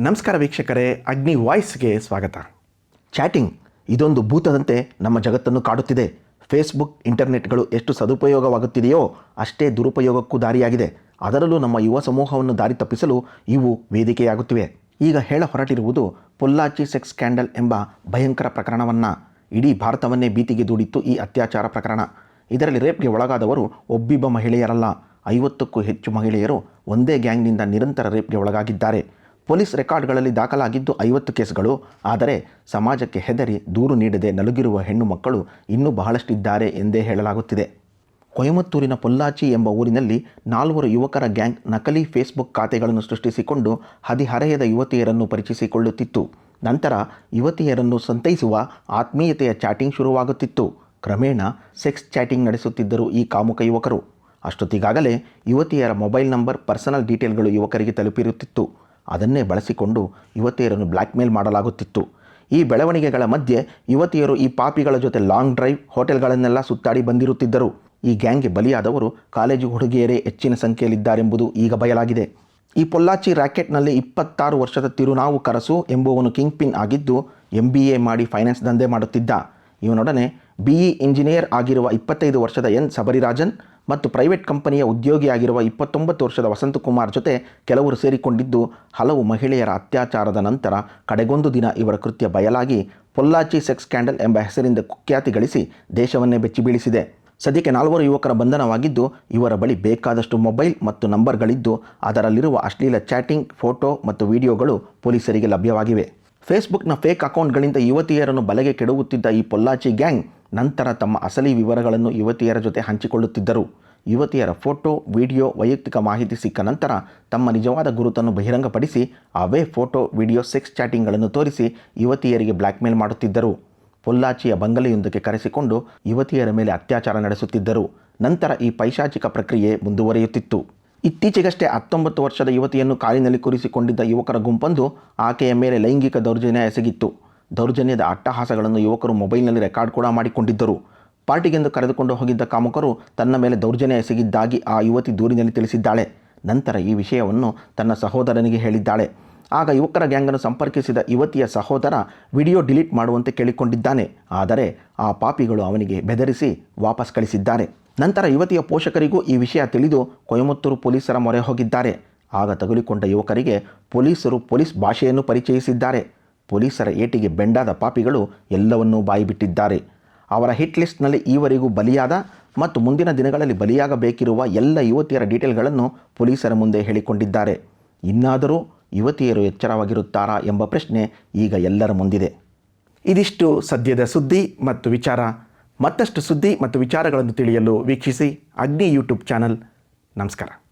ನಮಸ್ಕಾರ ವೀಕ್ಷಕರೇ, ಅಗ್ನಿ ವಾಯ್ಸ್ಗೆ ಸ್ವಾಗತ. ಚಾಟಿಂಗ್ ಇದೊಂದು ಭೂತದಂತೆ ನಮ್ಮ ಜಗತ್ತನ್ನು ಕಾಡುತ್ತಿದೆ. ಫೇಸ್ಬುಕ್, ಇಂಟರ್ನೆಟ್ಗಳು ಎಷ್ಟು ಸದುಪಯೋಗವಾಗುತ್ತಿದೆಯೋ ಅಷ್ಟೇ ದುರುಪಯೋಗಕ್ಕೂ ದಾರಿಯಾಗಿದೆ. ಅದರಲ್ಲೂ ನಮ್ಮ ಯುವ ಸಮೂಹವನ್ನು ದಾರಿ ತಪ್ಪಿಸಲು ಇವು ವೇದಿಕೆಯಾಗುತ್ತಿವೆ. ಈಗ ಹೇಳ ಹೊರಟಿರುವುದು ಪೊಲ್ಲಾಚಿ ಸೆಕ್ಸ್ ಸ್ಕ್ಯಾಂಡಲ್ ಎಂಬ ಭಯಂಕರ ಪ್ರಕರಣವನ್ನು. ಇಡೀ ಭಾರತವನ್ನೇ ಬೀತಿಗೆ ದೂಡಿತ್ತು ಈ ಅತ್ಯಾಚಾರ ಪ್ರಕರಣ. ಇದರಲ್ಲಿ ರೇಪ್ಗೆ ಒಳಗಾದವರು ಒಬ್ಬಿಬ್ಬ ಮಹಿಳೆಯರಲ್ಲ. ಐವತ್ತಕ್ಕೂ ಹೆಚ್ಚು ಮಹಿಳೆಯರು ಒಂದೇ ಗ್ಯಾಂಗ್ನಿಂದ ನಿರಂತರ ರೇಪ್ಗೆ ಒಳಗಾಗಿದ್ದಾರೆ. ಪೊಲೀಸ್ ರೆಕಾರ್ಡ್ಗಳಲ್ಲಿ ದಾಖಲಾಗಿದ್ದು ಐವತ್ತು ಕೇಸ್ಗಳು. ಆದರೆ ಸಮಾಜಕ್ಕೆ ಹೆದರಿ ದೂರು ನೀಡದೆ ನಲುಗಿರುವ ಹೆಣ್ಣು ಮಕ್ಕಳು ಇನ್ನೂ ಬಹಳಷ್ಟಿದ್ದಾರೆ ಎಂದೇ ಹೇಳಲಾಗುತ್ತಿದೆ. ಕೊಯಮತ್ತೂರಿನ ಪೊಲ್ಲಾಚಿ ಎಂಬ ಊರಿನಲ್ಲಿ ನಾಲ್ವರು ಯುವಕರ ಗ್ಯಾಂಗ್ ನಕಲಿ ಫೇಸ್ಬುಕ್ ಖಾತೆಗಳನ್ನು ಸೃಷ್ಟಿಸಿಕೊಂಡು ಹದಿಹರೆಯದ ಯುವತಿಯರನ್ನು ಪರಿಚಯಿಸಿಕೊಳ್ಳುತ್ತಿತ್ತು. ನಂತರ ಯುವತಿಯರನ್ನು ಸಂತೈಸುವ ಆತ್ಮೀಯತೆಯ ಚಾಟಿಂಗ್ ಶುರುವಾಗುತ್ತಿತ್ತು. ಕ್ರಮೇಣ ಸೆಕ್ಸ್ ಚಾಟಿಂಗ್ ನಡೆಸುತ್ತಿದ್ದರು ಈ ಕಾಮುಕ ಯುವಕರು. ಅಷ್ಟೊತ್ತಿಗಾಗಲೇ ಯುವತಿಯರ ಮೊಬೈಲ್ ನಂಬರ್, ಪರ್ಸನಲ್ ಡೀಟೇಲ್ಗಳು ಯುವಕರಿಗೆ ತಲುಪಿರುತ್ತಿತ್ತು. ಅದನ್ನೇ ಬಳಸಿಕೊಂಡು ಯುವತಿಯರನ್ನು ಬ್ಲ್ಯಾಕ್ಮೇಲ್ ಮಾಡಲಾಗುತ್ತಿತ್ತು. ಈ ಬೆಳವಣಿಗೆಗಳ ಮಧ್ಯೆ ಯುವತಿಯರು ಈ ಪಾಪಿಗಳ ಜೊತೆ ಲಾಂಗ್ ಡ್ರೈವ್, ಹೋಟೆಲ್ಗಳನ್ನೆಲ್ಲ ಸುತ್ತಾಡಿ ಬಂದಿರುತ್ತಿದ್ದರು. ಈ ಗ್ಯಾಂಗ್ಗೆ ಬಲಿಯಾದವರು ಕಾಲೇಜು ಹುಡುಗಿಯರೇ ಹೆಚ್ಚಿನ ಸಂಖ್ಯೆಯಲ್ಲಿದ್ದಾರೆಂಬುದು ಈಗ ಬಯಲಾಗಿದೆ. ಈ ಪೊಲ್ಲಾಚಿ ರ್ಯಾಕೆಟ್ನಲ್ಲಿ ಇಪ್ಪತ್ತಾರು ವರ್ಷದ ತಿರುನಾವು ಕರಸು ಎಂಬುವನು ಕಿಂಗ್ ಪಿನ್ ಆಗಿದ್ದು ಎಂ ಬಿ ಎ ಮಾಡಿ ಫೈನಾನ್ಸ್ ದಂಧೆ ಮಾಡುತ್ತಿದ್ದ. ಇವನೊಡನೆ ಬಿಇ ಇಂಜಿನಿಯರ್ ಆಗಿರುವ ಇಪ್ಪತ್ತೈದು ವರ್ಷದ ಎನ್. ಸಬರಿರಾಜನ್ ಮತ್ತು ಪ್ರೈವೇಟ್ ಕಂಪನಿಯ ಉದ್ಯೋಗಿಯಾಗಿರುವ ಇಪ್ಪತ್ತೊಂಬತ್ತು ವರ್ಷದ ವಸಂತಕುಮಾರ್ ಜೊತೆ ಕೆಲವರು ಸೇರಿಕೊಂಡಿದ್ದು, ಹಲವು ಮಹಿಳೆಯರ ಅತ್ಯಾಚಾರದ ನಂತರ ಕಡೆಗೊಂದು ದಿನ ಇವರ ಕೃತ್ಯ ಬಯಲಾಗಿ ಪೊಲ್ಲಾಚಿ ಸೆಕ್ಸ್ ಸ್ಕ್ಯಾಂಡಲ್ ಎಂಬ ಹೆಸರಿಂದ ಕುಖ್ಯಾತಿ ಗಳಿಸಿ ದೇಶವನ್ನೇ ಬೆಚ್ಚಿ ಬೀಳಿಸಿದೆ. ಸದ್ಯಕ್ಕೆ ನಾಲ್ವರು ಯುವಕರ ಬಂಧನವಾಗಿದ್ದು, ಇವರ ಬಳಿ ಬೇಕಾದಷ್ಟು ಮೊಬೈಲ್ ಮತ್ತು ನಂಬರ್ಗಳಿದ್ದು, ಅದರಲ್ಲಿರುವ ಅಶ್ಲೀಲ ಚಾಟಿಂಗ್, ಫೋಟೋ ಮತ್ತು ವಿಡಿಯೋಗಳು ಪೊಲೀಸರಿಗೆ ಲಭ್ಯವಾಗಿವೆ. ಫೇಸ್ಬುಕ್ನ ಫೇಕ್ ಅಕೌಂಟ್ಗಳಿಂದ ಯುವತಿಯರನ್ನು ಬಲೆಗೆ ಕೆಡವುತ್ತಿದ್ದ ಈ ಪೊಲ್ಲಾಚಿ ಗ್ಯಾಂಗ್ ನಂತರ ತಮ್ಮ ಅಸಲಿ ವಿವರಗಳನ್ನು ಯುವತಿಯರ ಜೊತೆ ಹಂಚಿಕೊಳ್ಳುತ್ತಿದ್ದರು. ಯುವತಿಯರ ಫೋಟೋ, ವಿಡಿಯೋ, ವೈಯಕ್ತಿಕ ಮಾಹಿತಿ ಸಿಕ್ಕ ನಂತರ ತಮ್ಮ ನಿಜವಾದ ಗುರುತನ್ನು ಬಹಿರಂಗಪಡಿಸಿ ಅವೇ ಫೋಟೋ, ವಿಡಿಯೋ, ಸೆಕ್ಸ್ ಚಾಟಿಂಗ್ಗಳನ್ನು ತೋರಿಸಿ ಯುವತಿಯರಿಗೆ ಬ್ಲ್ಯಾಕ್ಮೇಲ್ ಮಾಡುತ್ತಿದ್ದರು. ಪೊಲ್ಲಾಚಿಯ ಬಂಗಲೆಯೊಂದಕ್ಕೆ ಕರೆಸಿಕೊಂಡು ಯುವತಿಯರ ಮೇಲೆ ಅತ್ಯಾಚಾರ ನಡೆಸುತ್ತಿದ್ದರು. ನಂತರ ಈ ಪೈಶಾಚಿಕ ಪ್ರಕ್ರಿಯೆ ಮುಂದುವರಿಯುತ್ತಿತ್ತು. ಇತ್ತೀಚೆಗಷ್ಟೇ ಹತ್ತೊಂಬತ್ತು ವರ್ಷದ ಯುವತಿಯನ್ನು ಕಾಲಿನಲ್ಲಿ ಕೂರಿಸಿಕೊಂಡಿದ್ದ ಯುವಕರ ಗುಂಪೊಂದು ಆಕೆಯ ಮೇಲೆ ಲೈಂಗಿಕ ದೌರ್ಜನ್ಯ ಎಸಗಿತ್ತು. ದೌರ್ಜನ್ಯದ ಅಟ್ಟಹಾಸಗಳನ್ನು ಯುವಕರು ಮೊಬೈಲ್ನಲ್ಲಿ ರೆಕಾರ್ಡ್ ಕೂಡ ಮಾಡಿಕೊಂಡಿದ್ದರು. ಪಾರ್ಟಿಗೆಂದು ಕರೆದುಕೊಂಡು ಹೋಗಿದ್ದ ಕಾಮುಕರು ತನ್ನ ಮೇಲೆ ದೌರ್ಜನ್ಯ ಎಸಗಿದ್ದಾಗಿ ಆ ಯುವತಿ ದೂರಿನಲ್ಲಿ ತಿಳಿಸಿದ್ದಾಳೆ. ನಂತರ ಈ ವಿಷಯವನ್ನು ತನ್ನ ಸಹೋದರನಿಗೆ ಹೇಳಿದ್ದಾಳೆ. ಆಗ ಯುವಕರ ಗ್ಯಾಂಗನ್ನು ಸಂಪರ್ಕಿಸಿದ ಯುವತಿಯ ಸಹೋದರ ವಿಡಿಯೋ ಡಿಲೀಟ್ ಮಾಡುವಂತೆ ಕೇಳಿಕೊಂಡಿದ್ದಾನೆ. ಆದರೆ ಆ ಪಾಪಿಗಳು ಅವನಿಗೆ ಬೆದರಿಸಿ ವಾಪಸ್ ಕಳಿಸಿದ್ದಾರೆ. ನಂತರ ಯುವತಿಯ ಪೋಷಕರಿಗೂ ಈ ವಿಷಯ ತಿಳಿದು ಕೊಯಮತ್ತೂರು ಪೊಲೀಸರ ಮೊರೆ ಹೋಗಿದ್ದಾರೆ. ಆಗ ತಗುಲಿಕೊಂಡ ಯುವಕರಿಗೆ ಪೊಲೀಸರು ಪೊಲೀಸ್ ಭಾಷೆಯನ್ನು ಪರಿಚಯಿಸಿದ್ದಾರೆ. ಪೊಲೀಸರ ಏಟಿಗೆ ಬೆಂಡಾದ ಪಾಪಿಗಳು ಎಲ್ಲವನ್ನೂ ಬಾಯಿಬಿಟ್ಟಿದ್ದಾರೆ. ಅವರ ಹಿಟ್ ಲಿಸ್ಟ್ನಲ್ಲಿ ಈವರೆಗೂ ಬಲಿಯಾದ ಮತ್ತು ಮುಂದಿನ ದಿನಗಳಲ್ಲಿ ಬಲಿಯಾಗಬೇಕಿರುವ ಎಲ್ಲ ಯುವತಿಯರ ಡೀಟೇಲ್ಗಳನ್ನು ಪೊಲೀಸರ ಮುಂದೆ ಹೇಳಿಕೊಂಡಿದ್ದಾರೆ. ಇನ್ನಾದರೂ ಯುವತಿಯರು ಎಚ್ಚರವಾಗಿರುತ್ತಾರಾ ಎಂಬ ಪ್ರಶ್ನೆ ಈಗ ಎಲ್ಲರ ಮುಂದಿದೆ. ಇದಿಷ್ಟು ಸದ್ಯದ ಸುದ್ದಿ ಮತ್ತು ವಿಚಾರ. ಮತ್ತಷ್ಟು ಸುದ್ದಿ ಮತ್ತು ವಿಚಾರಗಳನ್ನು ತಿಳಿಯಲು ವೀಕ್ಷಿಸಿ ಅಗ್ನಿ ಯೂಟ್ಯೂಬ್ ಚಾನಲ್. ನಮಸ್ಕಾರ.